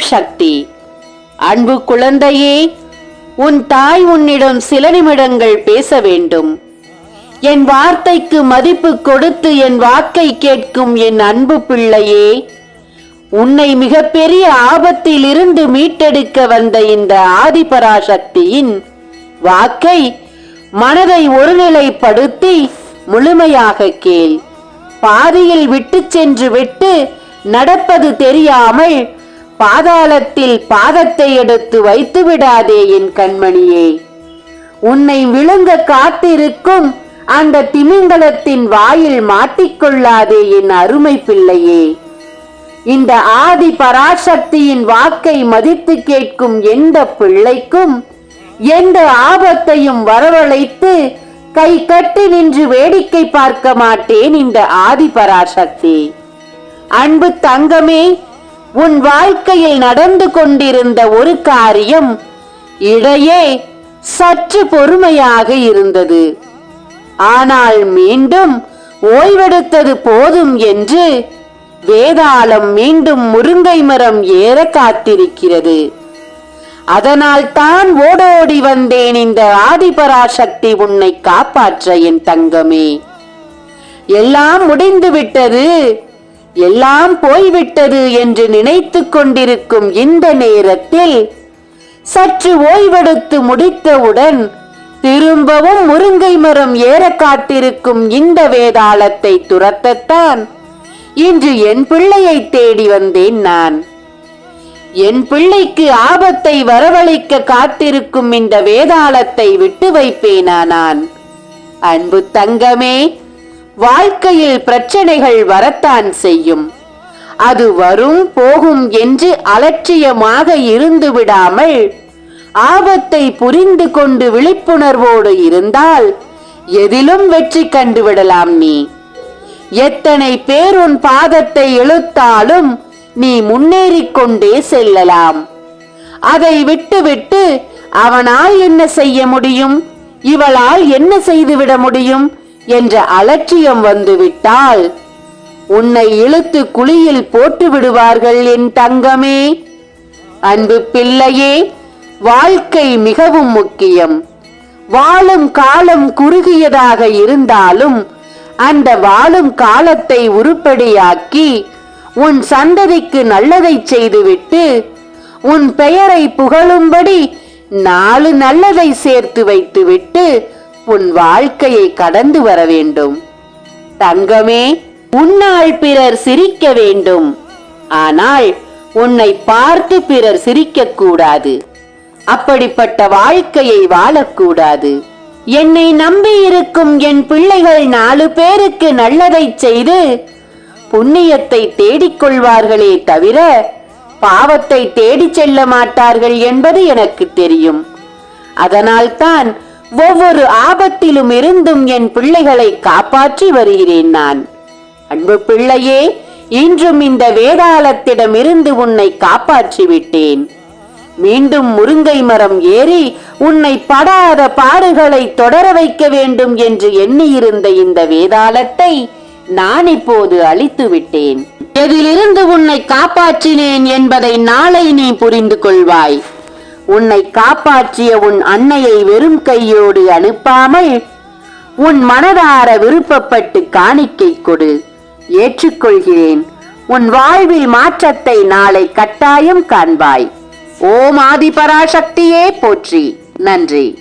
சக்தி. அன்பு குழந்தையே உன் தாய் உன்னிடம் சில நிமிடங்கள் பேச வேண்டும். என் வார்த்தைக்கு மதிப்பு கொடுத்து என் வாக்கை கேட்கும் என் அன்பு பிள்ளையே உன்னை மிகப்பெரிய ஆபத்தில் இருந்து மீட்டெடுக்க வந்த இந்த ஆதிபராசக்தியின் வாக்கை மனதை ஒருநிலைப்படுத்தி முழுமையாக கேள். பாதியில் விட்டுச் சென்று விட்டு நடப்பது தெரியாமல் பாதாளத்தில் பாதத்தை எடுத்து வைத்து விடாதே என் கண்மணியே. உன்னை விழுங்க காத்திருக்கும் அந்த திமிங்கலத்தின் வாயில் மாட்டிக்கொள்ளாதே என் அருமை பிள்ளையே. இந்த ஆதி பராசக்தியின் வாக்கை மதித்து கேட்கும் எந்த பிள்ளைக்கும் எந்த ஆபத்தையும் வரவழைத்து கை கட்டி நின்று வேடிக்கை பார்க்க மாட்டேன் இந்த ஆதி பராசக்தி. அன்பு தங்கமே உன் வாழ்க்கையில் நடந்து கொண்டிருந்த ஒரு காரியம் இடையே சற்று பொறுமையாக இருந்தது. ஆனால் மீண்டும் ஓய்வெடுத்தது போதும் என்று வேதாளம் மீண்டும் முருங்கை மரம் ஏற காத்திருக்கிறது. அதனால் தான் ஓடோடி வந்தேன் இந்த ஆதிபராசக்தி உன்னை காப்பாற்ற என் தங்கமே. எல்லாம் முடிந்துவிட்டது. எல்லாம் போய்விட்டது என்று நினைத்துக் கொண்டிருக்கும் இந்த நேரத்தில் சற்று ஓய்வெடுத்து முடித்தவுடன் திரும்பவும் முருங்கை மரம் ஏற காத்திருக்கும் இந்த வேதாளத்தை துரத்தத்தான் இன்று என் பிள்ளையை தேடி வந்தேன் நான். என் பிள்ளைக்கு ஆபத்தை வரவழைக்க காத்திருக்கும் இந்த வேதாளத்தை விட்டு வைப்பேனா நான்? அன்பு தங்கமே வாழ்க்கையில் பிரச்சனைகள் வரத்தான் செய்யும். அது வரும் போகும் என்று அலட்சியமாக இருந்து விடாமல் ஆபத்தை புரிந்து கொண்டு விழிப்புணர்வோடு இருந்தால் எதிலும் வெற்றி கண்டு விடலாம் நீ. எத்தனை பேர் உன் பாதத்தை இழுத்தாலும் நீ முன்னேறிக் கொண்டே செல்லலாம். அதை விட்டுவிட்டு அவனால் என்ன செய்ய முடியும்? இவளால் என்ன செய்துவிட முடியும்? என்ற அலட்சியம் வந்துவிட்டால் உன்னை இழுத்து குழியில் போட்டு விடுவார்கள் என் தங்கமே. அன்பு பிள்ளையே வாழ்க்கை மிகவும் முக்கியம். வாழும் காலம் குறுகியதாக இருந்தாலும் அந்த வாழும் காலத்தை உருப்படியாக்கி உன் சந்ததிக்கு நல்லதை செய்துவிட்டு உன் பெயரை புகழும்படி நாலு நல்லதை சேர்த்து வைத்துவிட்டு உன் வாழ்க்கையை கடந்து வர வேண்டும். தங்கமே உன்னால் பிறர் சிரிக்க வேண்டும். ஆனால் உன்னை பார்த்து பிறர் சிரிக்க கூடாது அப்படிப்பட்ட வாழ்க்கையை வாழக்கூடாது. என்னை நம்பி இருக்கும் என் பிள்ளைகள் நாலு பேருக்கு நல்லதை செய்து புண்ணியத்தை தேடிக் கொள்வார்களே தவிர பாவத்தை தேடிச் செல்ல மாட்டார்கள் என்பது எனக்கு தெரியும். அதனால்தான் ஒவ்வொரு ஆபத்திலும் இருந்தும் என் பிள்ளைகளை காப்பாற்றி வருகிறேன் நான். அன்பு பிள்ளையே இன்றும் இந்த வேதாளத்திடமிருந்து உன்னை காப்பாற்றி விட்டேன். மீண்டும் முருங்கை மரம் ஏறி உன்னை படாத பாடுகளை தொடர வைக்க வேண்டும் என்று எண்ணியிருந்த இந்த வேதாளத்தை நான் இப்போது அழித்து விட்டேன். எதிலிருந்து உன்னை காப்பாற்றினேன் என்பதை நாளை நீ புரிந்து கொள்வாய். உன்னை காப்பாற்றிய உன் அன்னையை வெறும் கையோடு அனுப்பாமல் உன் மனதார விருப்பப்பட்டு காணிக்கை கொடு. ஏற்றுக்கொள்கிறேன். உன் வாழ்வில் மாற்றத்தை நாளை கட்டாயம் காண்பாய். ஓம் ஆதிபராசக்தியே போற்றி. நன்றி.